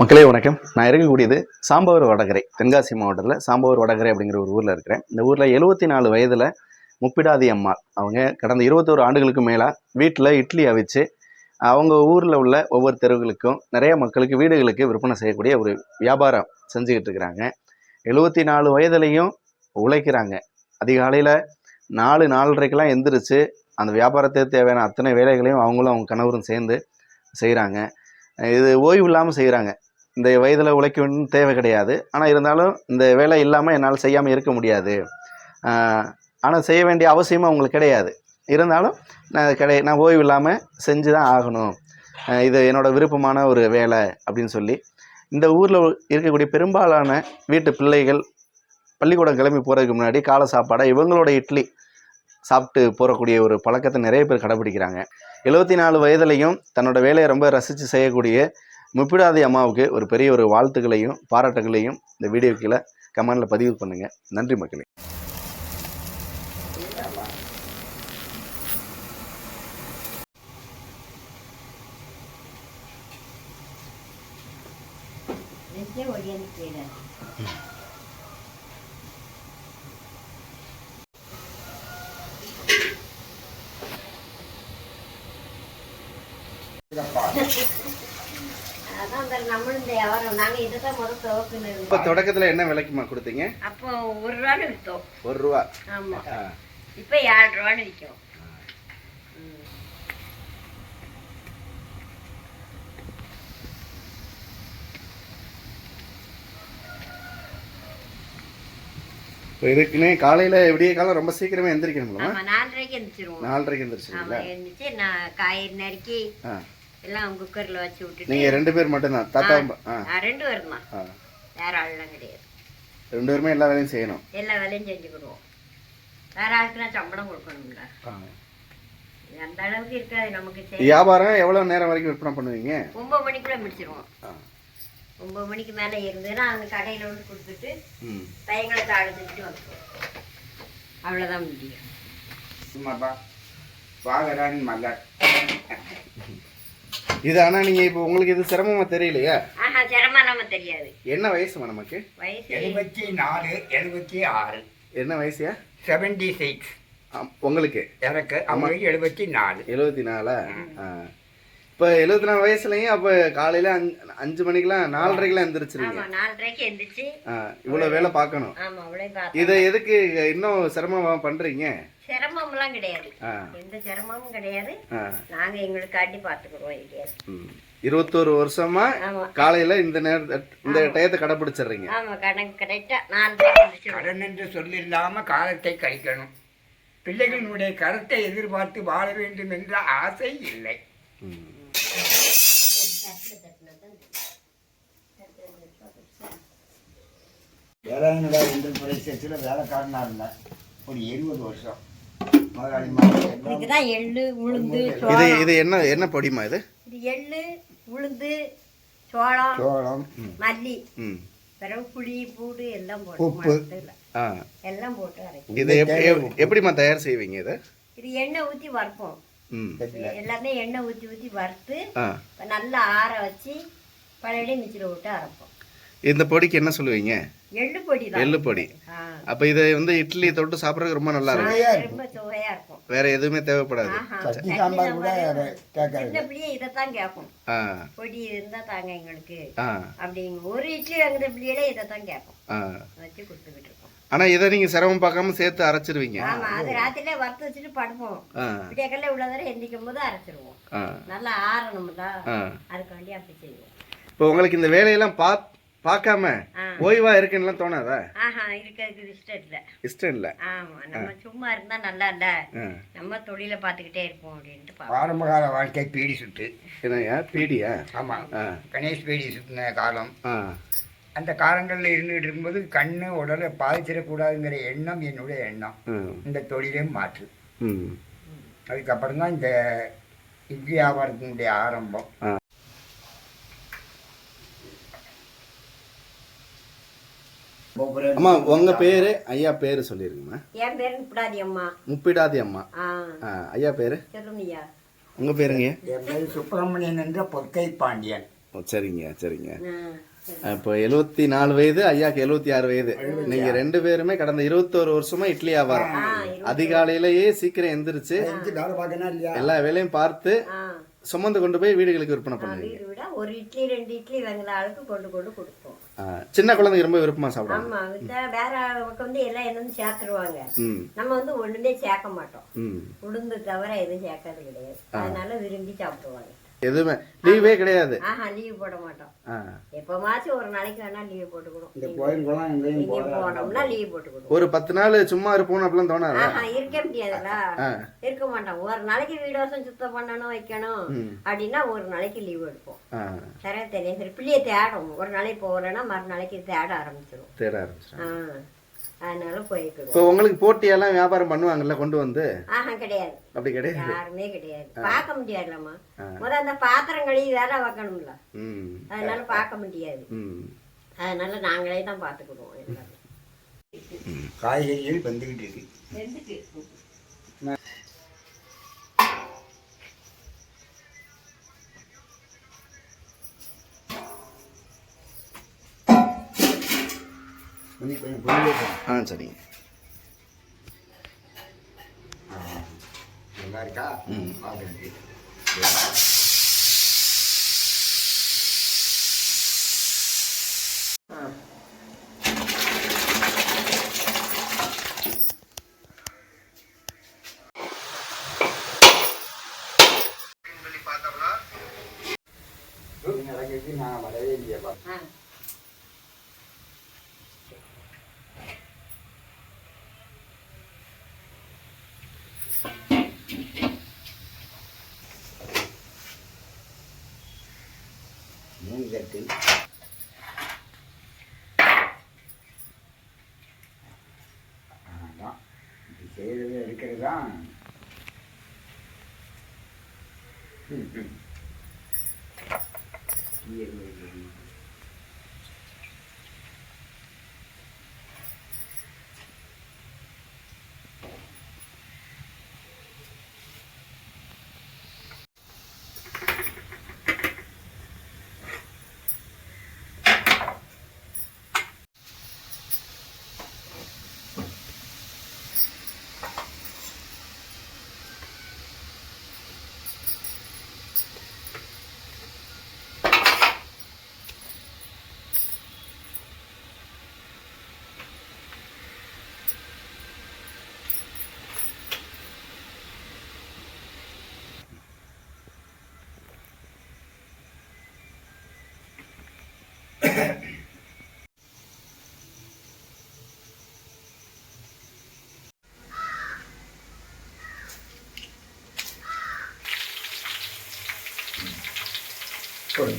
மக்களே வணக்கம். நான் இருக்கக்கூடியது சாம்பவர் வடகரை தென்காசி மாவட்டத்தில் சாம்பவர் வடகரை அப்படிங்கிற ஒரு ஊரில் இருக்கிறேன். இந்த ஊரில் எழுபத்தி நாலு வயதில் முப்பிடாதி அம்மாள். அவங்க கடந்த இருபத்தோரு ஆண்டுகளுக்கு மேலாக வீட்டில் இட்லி அவிச்சு அவங்க ஊரில் உள்ள ஒவ்வொரு தெருவுகளுக்கும் நிறைய மக்களுக்கு வீடுகளுக்கு விற்பனை செய்யக்கூடிய ஒரு வியாபாரம் செஞ்சுக்கிட்டு இருக்கிறாங்க. எழுபத்தி நாலு வயதுலையும் உழைக்கிறாங்க. அதிகாலையில் நாலு நாலரைக்கெல்லாம் எந்திரிச்சு அந்த வியாபாரத்துக்கு தேவையான அத்தனை வேலைகளையும் அவங்களும் அவங்க கணவரும் சேர்ந்து செய்கிறாங்க இது ஓய்வு இல்லாமல் செய்கிறாங்க இந்த வயதில் உழைக்கணும்னு தேவை கிடையாது. ஆனால் இருந்தாலும் இந்த வேலை இல்லாமல் என்னால் செய்யாமல் இருக்க முடியாது. ஆனால் செய்ய வேண்டிய அவசியமும் அவங்களுக்கு கிடையாது. இருந்தாலும் நான் கிடை நான் ஓய்வு இல்லாமல் செஞ்சு தான் ஆகணும் இது என்னோடய விருப்பமான ஒரு வேலை அப்படின்னு சொல்லி. இந்த ஊரில் இருக்கக்கூடிய பெரும்பாலான வீட்டு பிள்ளைகள் பள்ளிக்கூடம் கிளம்பி போகிறதுக்கு முன்னாடி காலை சாப்பாடை இவங்களோட இட்லி சாப்பிட்டு போகக்கூடிய ஒரு பழக்கத்தை நிறைய பேர் கடைப்பிடிக்கிறாங்க எழுபத்தி நாலு வயதுலையும் தன்னோட வேலையை ரொம்ப ரசித்து செய்யக்கூடிய முப்பிடாதி அம்மாவுக்கு ஒரு பெரிய ஒரு வாழ்த்துக்களையும் பாராட்டுகளையும் இந்த வீடியோ கீழே கமெண்டில் பதிவு பண்ணுங்க. நன்றி மக்களே. Thank you. இப்போ தொடக்கத்தில் என்ன விலைக்குமா கொடுத்தீங்க? அப்போ ஒரு ரூபான்னு விற்றோம் ஒரு ரூபா. ஆமா. ஆ. இப்போ ஏழு ரூபான்னு விற்கும் இப்போ இதுக்குன்னே காலையில் விடிய காலம் ரொம்ப சீக்கிரமே எந்திரிக்கணுங்களா நாலரைக்கு எந்திரிச்சிருவோம். நாலரைக்கு ஆமா எந்திரிச்சிங்களா எழுந்திரிச்சு நான் காய்கறி நறுக்கி ஆ. எல்லாம் குக்கர்ல வச்சு விட்டுட்டு நீங்கள் ரெண்டு பேர் மட்டும்தான். தாத்தா ரெண்டு பேரும் தான் ஆ. வேற ஆள்லாம் கிடையாது. ரெண்டு பேருமே எல்லா வேலையும் செய்யணும். எல்லா வேலையும் செஞ்சுக்கிடுவோம் வேற ஆளுக்குனா சம்பளம் கொடுக்கணும்ல. ஆ. அந்த அளவுக்கு இருக்காது நமக்கு சரி வியாபாரம் எவ்வளோ நேரம் வரைக்கும் விற்பனை பண்ணுவீங்க? ஒன்பது மணிக்குள்ள முடிச்சிருவோம். ஒன்பது மணிக்கு மேலே இருந்ததுன்னா அவங்க கடையில் வந்து கொடுத்துட்டு ம். பையங்களை தாழ்த்துட்டு வந்துடுவோம் அவ்வளோதான் முடியும். சும்மாப்பா. பாகரான் மலர் இது ஆனால் நீங்கள் இப்போ உங்களுக்கு இது தெரியலையா? ஆஹா சிரமம் நம்ம தெரியாது. என்ன வயசுமா நமக்கு? வயசு? எழுபத்தி நாலு எழுபத்தி ஆறு. என்ன வயசுயா? செவன்டி சிக்ஸ் உங்களுக்கு? எனக்கு அவங்களுக்கு எழுபத்தி நாலு. எழுபத்தி நாலா? ஆ. இப்போ எழுபத்தி நாலு வயசுலையும் அப்போ காலையில் அஞ்சு அஞ்சு மணிக்கெலாம் நாலரைக்கெலாம் எந்திரிச்சிருங்க நாலரைக்கு எந்திரிச்சு ஆ இவ்வளோ வேலை பார்க்கணும். இதை எதுக்கு இன்னும் சிரமமாக பண்ணுறீங்க சிரமம்லாம் கிடையாது. எந்த சிரமமும் கிடையாது. ஆ. நாங்கள் எங்களுக்கு காட்டி பார்த்துக்குறோம் இல்லையாது ம். இருபத்தோரு வருஷமா காலையில் இந்த நேர இந்த டயத்தை ஆமாம் கணக்கு கரெக்டாக நாலரைக்கு எந்திரிச்சிடுவோம் கடன் என்று சொல்லில்லாம காலத்தை கழிக்கணும். பிள்ளைகளுடைய கருத்தை எதிர்பார்த்து வாழ வேண்டும் என்ற ஆசை இல்லை. வேளாண்மை இந்த பிரதேசத்தில் வேலைக்காரனாக இருந்தேன். ஒரு இருபது வருஷம். இதுதான் எள்ளு உளுந்து இது சோளம். இது என்ன என்ன பொடிமா இது? இது எள்ளு உளுந்து சோளம் சோளம். மல்லி. பிறகு புளி பூடு எல்லாம் போட்டு உப்பு. எல்லாம் போட்டு அரைக்கும் இது எப்படி எப்- எப்படிம்மா தயார் செய்வீங்க இதை? இது எண்ணெய் ஊற்றி வறுப்போம். ம். எல்லாமே எண்ணெய் ஊற்றி ஊற்றி வறுத்து நல்லா ஆற வச்சு பழைய மிச்சில் விட்டு அரைப்போம். இந்த பொடிக்கு என்ன சொல்லுவீங்க? எள்ளு பொடி தான். எள்ளு பொடி. அப்போ இதை வந்து இட்லி தொட்டு சாப்பிட்றதுக்கு ரொம்ப நல்லா இருக்கும். ரொம்ப சுவையா இருக்கும். வேற எதுவுமே தேவைப்படாது. சட்னி சாம்பார் கூட கேட்காது. சின்ன பிள்ளைய இதைத்தான் கேட்கும். பொடி இருந்தா தாங்க எங்களுக்கு. அப்படிங்க ஒரு இட்லி வாங்குற பிள்ளையில இதைத்தான் கேட்கும். ஆ. வச்சு கொடுத்துக்கிட்டு இருக்கோம் ஆனால் இதை நீங்கள் சிரமம் பார்க்காம சேர்த்து அரைச்சிருவீங்க. ஆமா அது ராத்திரிலே வறுத்து வச்சுட்டு படுப்போம். விடியக்கல்ல உள்ளதரை எந்திக்கும் போது அரைச்சிருவோம். நல்லா ஆறணும்ல. அதுக்காண்டி அப்படி செய்வோம். இப்போ உங்களுக்கு இந்த வேலையெல்லாம் பா பார்க்காம ஆ. ஓய்வா இருக்குன்னுலாம் தோணாதா? ஆஹா இருக்கிறதுக்கு இஷ்டம் இல்லை. இஷ்டம் இல்லை. ஆமா நம்ம சும்மா இருந்தா நல்லா இல்ல. நம்ம தொழிலை பார்த்துக்கிட்டே இருப்போம் அப்படின்ட்டு பார்ப்போம். ஆரம்பகால வாழ்க்கை பீடி சுட்டு. என்னய்யா? பீடியா? ஆமாம் கணேஷ் பீடி சுட்டின காலம். அந்த காலங்களில் இருந்துகிட்டு இருக்கும்போது கண்ணு உடலை பாதிச்சிடக்கூடாதுங்கிற எண்ணம் என்னுடைய எண்ணம். இந்த தொழிலே மாற்று. ம். அதுக்கப்புறம் தான் இந்த இட்லி வியாபாரத்தினுடைய ஆரம்பம். அம்மா உங்க பேரு? ஐயா பேரு சொல்லிருங்கம்மா. என் பேரு இப்படாதி அம்மா. முப்பிடாதி அம்மா. ஐயா பேரு? சொல்லுங்கய்யா. உங்க பேருங்க? என் பேர் சுப்பிரமணியன் என்ற பொற்கை பாண்டியன். ஓ, சரிங்க சரிங்க. இப்போ எழுபத்தி நாலு வயது ஐயாக்கு எழுபத்தி ஆறு வயது நீங்க ரெண்டு பேருமே கடந்த இருபத்தோரு வருஷமா இட்லி வியாபாரம். அதிகாலையிலேயே சீக்கிரம் எந்திரிச்சு எல்லா வேலையும் பார்த்து சுமந்து கொண்டு போய் வீடுகளுக்கு விற்பனை பண்ணுவீங்க. ஒரு இட்லி ரெண்டு இட்லி வெங்கல ஆளுக்கு கொண்டு கொண்டு கொடுப்போம். சின்ன குழந்தைங்க ரொம்ப விருப்பமா சாப்பிடுவாங்க. ஆமா வேற பக்கம் வந்து எல்லாம் என்னன்னு சேர்த்துருவாங்க. நம்ம வந்து ஒண்ணுமே சேர்க்க மாட்டோம். உளுந்து தவிர எதுவும் சேர்க்கறது கிடையாது. அதனால விரும்பி சாப்பிடுவாங்க எதுவுமே. லீவே கிடையாது. ஆஹா லீவ் போட மாட்டோம். எப்பமாச்சும் ஒரு நாளைக்கு வேணா லீவ் போட்டுக்கணும். இந்த கோயில் குளம் எங்கேயும் எங்கேயும் போனோம்னா லீவ் போட்டுக்கணும். ஒரு பத்து நாள் சும்மா இருப்போம்னு அப்படிலாம் தோணாதா? ஆஹா இருக்க முடியாதுல்ல இருக்க மாட்டோம். ஒரு நாளைக்கு வீடோசம் சுத்தம் பண்ணணும் வைக்கணும். அப்படின்னா ஒரு நாளைக்கு லீவ் எடுப்போம். சரியா தெரியும் சரி பிள்ளைய தேடும் ஒரு நாளைக்கு போகலன்னா மறுநாளைக்கு தேட ஆரம்பிச்சிடும் தேட ஆரம்பிச்சிட்டேன் ஆ. அதனால போய்க்கிடுவோம் இப்போ உங்களுக்கு போட்டியெல்லாம் வியாபாரம் பண்ணுவாங்கல்ல கொண்டு வந்து? ஆஹா கிடையாது. அப்படி கிடையாது? யாருமே கிடையாது. பார்க்க முடியாதுல்லம்மா முத அந்த பாத்திரம் கழுவி வேலை வைக்கணும்ல. அதனால பார்க்க முடியாது. அதனால நாங்களே தான் பார்த்துக்கிடுவோம் காய்கறிகள் வந்துகிட்டு இருக்கு. ஆ சரிங்க. நல்லா இருக்கா? ம். நடக்குது நான் வரவே இல்லையாப்பா ஆ மூணு தட்டு அதான் இது செய்கிறது இருக்கிறது தான் করুন